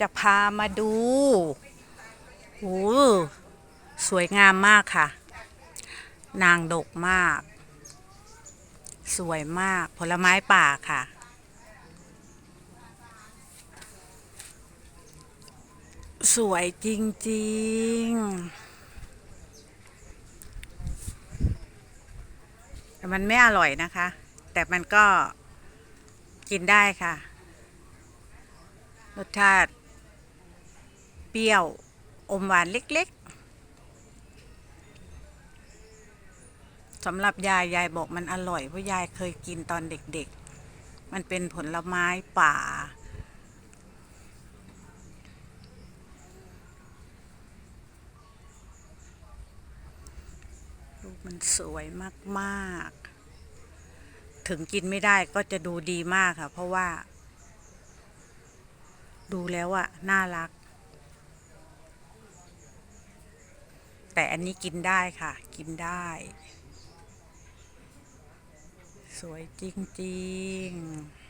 จะพามาดูโอ้สวยงามมากค่ะ นางดกมาก สวยมากผลไม้ป่าค่ะ สวยจริงๆ แต่มันไม่อร่อยนะคะ แต่มันก็กินได้ค่ะ รสชาติ เปรี้ยวอมหวานเล็กๆสำหรับยายยายบอกมันอร่อยเพราะยายเคยกินตอนเด็กๆ มันเป็นผลไม้ป่า ลูกมันสวยมากๆ ถึงกินไม่ได้ก็จะดูดีมากค่ะ เพราะว่า ดูแล้วอะน่ารัก แต่อันนี้กินได้ค่ะ กินได้ สวยจริง ๆ